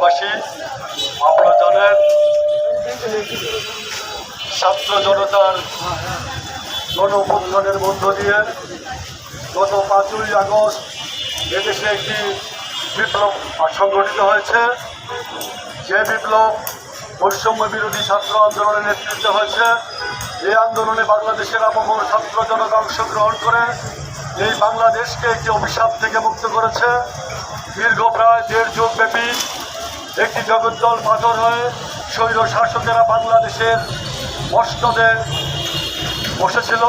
বগুড়াবাসী আপনারা ছাত্র জনতার গণ অভ্যুত্থানের মধ্য দিয়ে গত পাঁচই আগস্ট এদেশে একটি বিপ্লব সংগঠিত হয়েছে। যে বিপ্লব বৈষম্য বিরোধী ছাত্র আন্দোলনের নেতৃত্বে হয়েছে, এই আন্দোলনে বাংলাদেশের আপামর ছাত্র জনতা অংশগ্রহণ করে এই বাংলাদেশকে একটি অভিশাপ থেকে মুক্ত করেছে। দীর্ঘ প্রায় দেড় যুগ ব্যাপী একটি জগদ্দল পাথর হয়ে স্বৈর শাসকেরা বাংলাদেশের মস্তদে বসেছিল।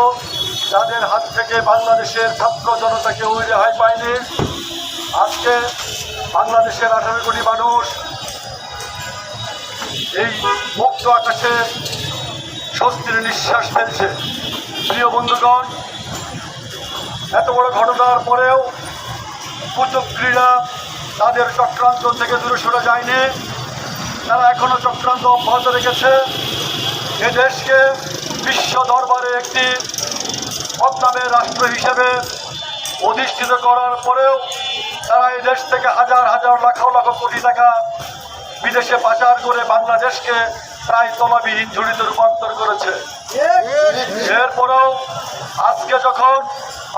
যাদের হাত থেকে বাংলাদেশের ছাত্র জনতা কেউ রেহাই পায়নি। আজকে বাংলাদেশের আঠারো কোটি মানুষ এই মুক্ত আকাশে স্বস্তির নিঃশ্বাস ফেলছে। প্রিয় বন্ধুগণ, এত বড় ঘটনার পরেও কুচক্রীরা তাদের চক্রান্ত থেকে দূরে সরে যায়নি। তারা এখনও চক্রান্ত অব্যাহত রেখেছে। এ দেশকে বিশ্ব দরবারে একটি বদনামের রাষ্ট্র হিসেবে অধিষ্ঠিত করার পরেও তারা এই দেশ থেকে হাজার হাজার, লাখ লাখ কোটি টাকা বিদেশে পাচার করে বাংলাদেশকে প্রায় তলাবিহীন ঝুড়িতে রূপান্তর করেছে। এরপরেও আজকে যখন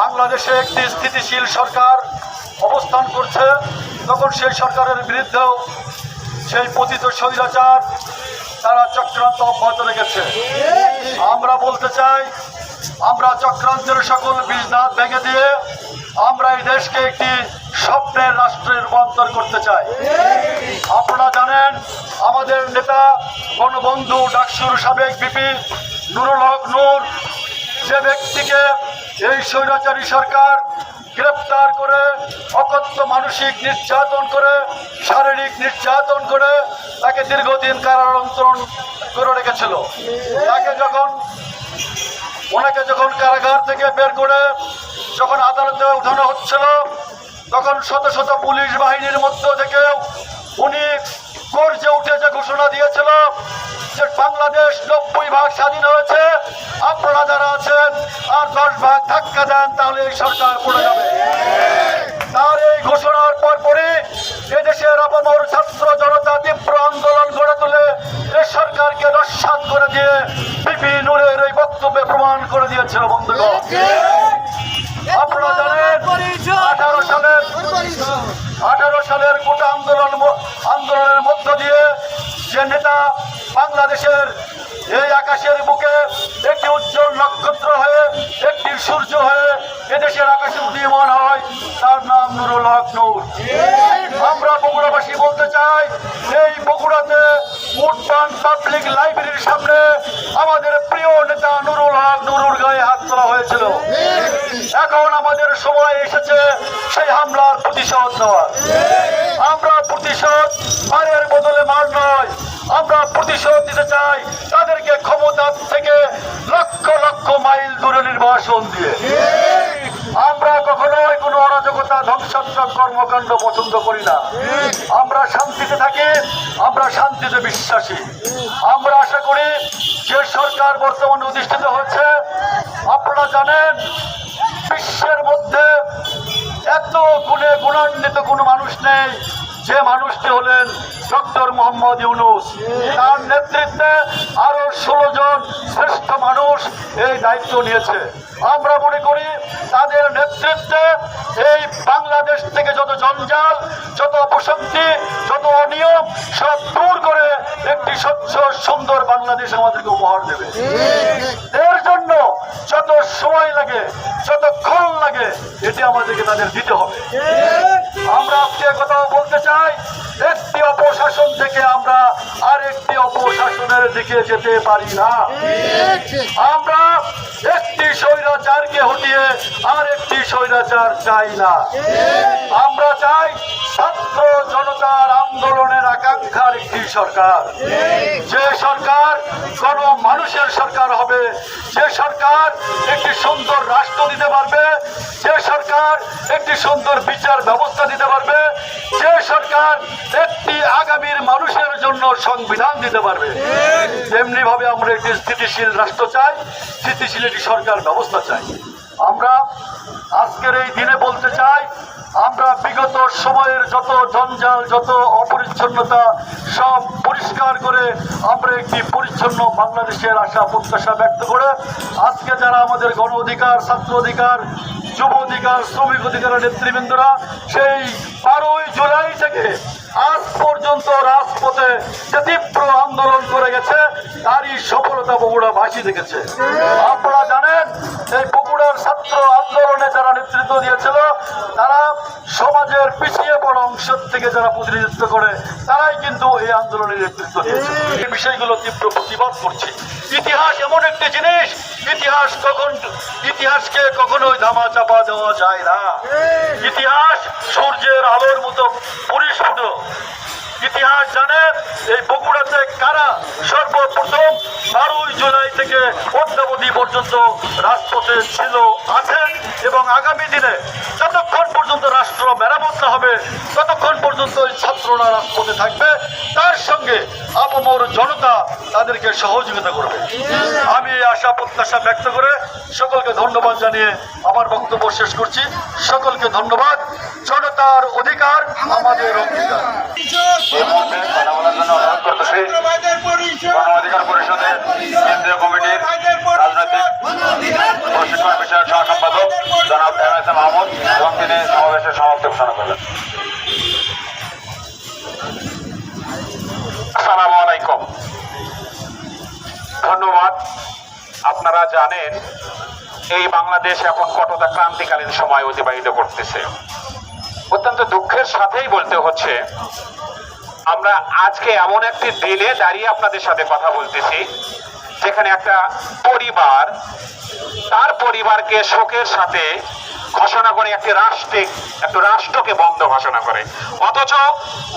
বাংলাদেশে একটি স্থিতিশীল সরকার অবস্থান করছে তখন সেই সরকারের বিরুদ্ধেও সেই পতিত স্বৈরাচার, তারা চক্রান্ত অব্যাহত রেখেছে। আমরা বলতে চাই, আমরা চক্রান্তের সকল বীজদাত ভেঙে দিয়ে আমরা এই দেশকে একটি স্বপ্নের রাষ্ট্রে রূপান্তর করতে চাই। আপনারা জানেন, আমাদের নেতা গণবন্ধু ডাকসুর সাবেক বিপি নুরুল হক নূর, যে ব্যক্তিকে এই স্বৈরাচারী সরকার গ্রেপ্তার করে অকথ্য মানসিক নির্যাতন করে, শারীরিক নির্যাতন করে তাকে দীর্ঘদিন কারারন্তরণ করে রেখেছিল। তাকে যখন, ওনাকে যখন কারাগার থেকে বের করে যখন আদালতে উঠানো হচ্ছিল, তখন শত শত পুলিশ বাহিনীর মধ্য থেকে উনি গর্জে উঠে যে ঘোষণা দিয়েছিল বাংলাদেশ নব্বই ভাগ স্বাধীন হয়েছে। আপনারা যারা আছেন আর দশ ভাগ ধাক্কা দেন, তাহলে এই সরকার পড়ে যাবে। তার এই ঘোষণার পর পরে এদেশের আপামর ছাত্র জনতা তীব্র আন্দোলন গড়ে তুলে এ সরকারকে নস্বাত করে দিয়ে বিপি নূরের এই বক্তব্যে প্রমাণ করে দিয়েছিল বন্ধুগণ। আপনারা জানেন, আঠারো সালের আঠারো সালের কোটা আন্দোলন আন্দোলনের মধ্য দিয়ে যে নেতা বাংলাদেশের এই আকাশের বুকে একটি উজ্জ্বল নক্ষত্র হয়ে, একটি সূর্য হয়ে এদেশের আকাশে উদীয়মান হয়, তার নাম নুরুল হক নূর। আমরা বগুড়াবাসী বলতে চাই, এই বগুড়াতে উডবান পাবলিক লাইব্রেরির সামনে আমাদের প্রিয় নেতা নুরুল হক নুরুর গায়ে হাত তোলা হয়েছিল। এখন আমাদের সময় এসেছে সেই হামলার প্রতিশোধ নেওয়ার। আমরা প্রতিশোধ মারের বদলে মার নয় আমরা প্রতিশোধ দিতে চাই তাদেরকে ক্ষমতা থেকে লক্ষ লক্ষ মাইল দূরে নির্বাসন দিয়ে। আমরা কখনোই কোনো অরাজকতা, ধ্বংসাত্মক কর্মকাণ্ড পছন্দ করি না। আমরা শান্তিতে থাকি, আমরা শান্তিতে বিশ্বাসী। আমরা আশা করি যে সরকার বর্তমানে অধিষ্ঠিত হচ্ছে, আপনারা জানেন, বিশ্বের মধ্যে এত গুণে গুণান্বিত কোনো মানুষ নেই। যে মানুষটি হলেন ডক্টর মোহাম্মদ ইউনুস, তার নেতৃত্বে আরও ষোলো জন শ্রেষ্ঠ মানুষ এই দায়িত্ব নিয়েছে। আমরা মনে করি তাদের নেতৃত্বে এই বাংলাদেশ থেকে যত জঞ্জাল, যত অপশক্তি, যত অনিয়ম, সব দূর করে একটি স্বচ্ছ, সুন্দর বাংলাদেশ আমাদেরকে উপহার দেবে। এর জন্য যত সময় লাগে, যত ক্ষণ লাগে, এটি আমাদেরকে তাদের দিতে হবে। আমরা আজকে কথা বলতে চাই দিকে যেতে পারি না। আমরা একটি স্বৈরাচারকে হটিয়ে আর একটি স্বৈরাচার চাই না। আমরা চাই ছাত্র জনতার আন্দোলনের আকাঙ্ক্ষার একটি সরকার। যে সরকার কোন মানুষের সরকার হবে, যে সরকার একটি সুন্দর রাষ্ট্র দিতে পারবে, যে সরকার একটি সুন্দর বিচার ব্যবস্থা দিতে পারবে, যে সরকার একটি আগামীর মানুষের জন্য সংবিধান দিতে পারবে। তেমনি ভাবে আমরা একটি স্থিতিশীল রাষ্ট্র চাই, স্থিতিশীল একটি সরকার ব্যবস্থা চাই। আমরা আজকের এই দিনে বলতে চাই বিগত সময়ের যত জঞ্জাল, যত অপরিচ্ছন্নতা, সব পরিষ্কার করে আমরা একটি পরিচ্ছন্ন বাংলাদেশের আশা প্রত্যাশা ব্যক্ত করে আজকে যারা আমাদের গণ অধিকার, ছাত্র অধিকার, যুব অধিকার, শ্রমিক অধিকারের নেতৃবৃন্দরা, সেই বারোই জুলাই থেকে আজ পর্যন্ত রাজপথে যে তীব্র আন্দোলন করে গেছে, তারই সফলতা বগুড়া বাসী দেখেছে। আপনারা জানেন, এই বগুড়ার ছাত্র নেতৃত্ব দিয়েছিল, তারা সমাজের পিছিয়ে পড়া অংশ থেকে যারা প্রতিনিধিত্ব করে, তারাই কিন্তু এই আন্দোলনের নেতৃত্ব দিয়েছে। এই বিষয়গুলো তীব্র প্রতিবাদ করছে। ইতিহাস এমন একটি জিনিস, ইতিহাস কখন, ইতিহাসকে কখনোই ধামা চাপা দেওয়া যায় না। ইতিহাস সূর্যের আলোর মতো পরিস্ফুট ইতিহাস জানে এই বগুড়াতে কারা সর্বপ্রথম বারোই জুলাই থেকে অদ্যাবধি পর্যন্ত রাজপথে ছিল আছেন এবং আগামী দিনে যতক্ষণ পর্যন্ত রাষ্ট্র মেরামত না হবে, ততক্ষণ পর্যন্ত এই ছাত্ররা রাজপথে থাকবে। তার সঙ্গে আপামর জনতা তাদেরকে সহযোগিতা করবে। আমি আশা প্রত্যাশা ব্যক্ত করে সকলকে ধন্যবাদ জানিয়ে আমার বক্তব্য শেষ করছি। সকলকে ধন্যবাদ। জনতার অধিকার আমাদের অঙ্গীকার। অধিকার পরিষদের কেন্দ্রীয় কমিটির রাজনৈতিক প্রশিক্ষণ বিষয়ক সহ সম্পাদক জনাব এম এস এ মাহমুদ এবং তিনি সমাবেশের সমাপ্তি ঘোষণা করবেন আসসালামু আলাইকুম। ধন্যবাদ। আপনারা জানেন, এই বাংলাদেশ এখন কতটা ক্রান্তিকালীন সময় অতিবাহিত করতেছে। অত্যন্ত দুঃখের সাথেই বলতে হচ্ছে, আমরা আজকে এমন একটি দিনে দাঁড়িয়ে আপনাদের সাথে কথা বলতেছি, যেখানে একটা পরিবার, তার পরিবারকে শোকের সাথে ঘোষণা করে একটি রাষ্ট্রিক একটা রাষ্ট্রকে বন্ধ ঘোষণা করে। অথচ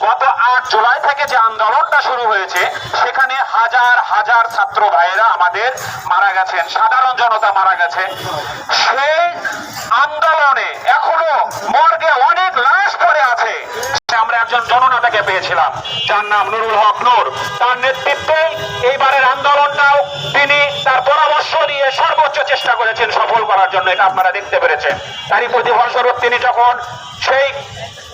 গত আট জুলাই থেকে যে আন্দোলনটা শুরু হয়েছে, সেখানে হাজার হাজার ছাত্র ভাইয়েরা আমাদের মারা গেছেন, সাধারণ জনতা মারা গেছে। সেই আন্দোলনে এখনও মর্গে অনেক লাশ পড়ে আছে। আমরা একজন জননেতাকে পেয়েছিলাম, যার নাম নুরুল হক নূর। তার নেতৃত্বে এইবারের আন্দোলনটাও করার জন্য এটা আপনারা দেখতে পেরেছেন। তারই প্রতিফলস্বরূপ তিনি যখন সেই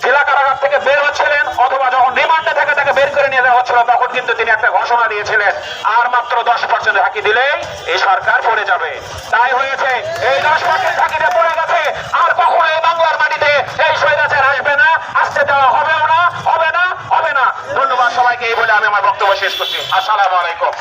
জেলা কারাগার থেকে বের হচ্ছিলেন অথবা যখন রিমান্ডে থেকে তাকে বের করে নিয়ে যাওয়া হচ্ছিল, তখন কিন্তু তিনি একটা ঘোষণা দিয়েছিলেন, আর মাত্র দশ পার্সেন্ট ঝাঁকি দিলেই এই সরকার পড়ে যাবে। তাই হয়েছে, এই দশ পার্সেন্ট ঝাঁকিতে পড়ে গেছে, আর কখনো এই বাংলার মাটিতে এই স্বৈরাচার আসবে না, আসতে দেওয়া হবেও না, হবে না হবে না। ধন্যবাদ সবাইকে, এই বলে আমি আমার বক্তব্য শেষ করছি। আসসালামু আলাইকুম।